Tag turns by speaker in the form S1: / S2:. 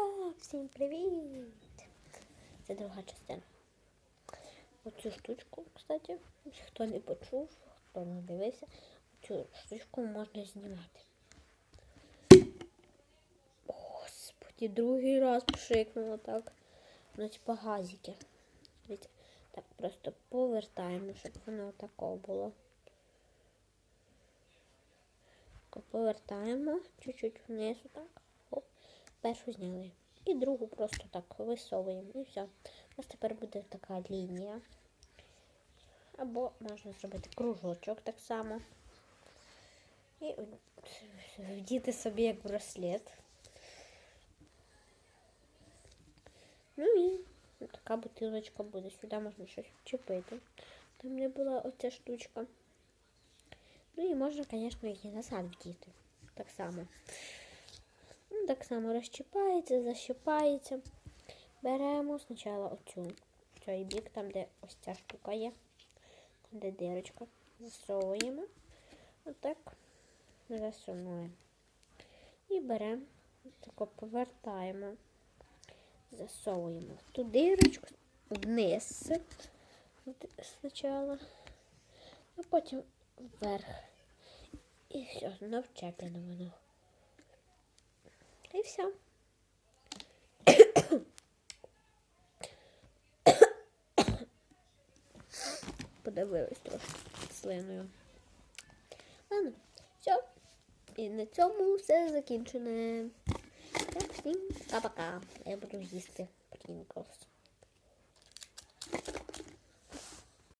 S1: Так, всім привіт! Це друга частина. Оцю штучку, кстати, хто не почув, хто не дивився, цю штучку можна знімати. Господи, другий раз пшикнуло так. Ну, типа газики. Так просто повертаємо, щоб воно тако було. Повертаємо чуть-чуть вниз, так. Першу зняли. І другу просто так висовуємо. І все. У нас тепер буде така лінія. Або можна зробити кружочок так само. І вдіти собі як браслет. Ну і така бутилочка буде. Сюди можна щось вчепити. Там не була оця штучка. Ну і можна, звісно, її назад вдіти. Так само. Ну, так само розчіпається, защипається. Беремо спочатку оцю цей бік, там, де ось ця штука є, де дирочка. Засовуємо. Отак засунули. І беремо, тако повертаємо, засовуємо в ту дирочку вниз спочатку, а потім вверх. І все, навчеплено воно. І все. Подивилась трошки слиною. Ладно, все. І на цьому все закінчене. Так, всім пока-пока. Я буду їсти Pringles.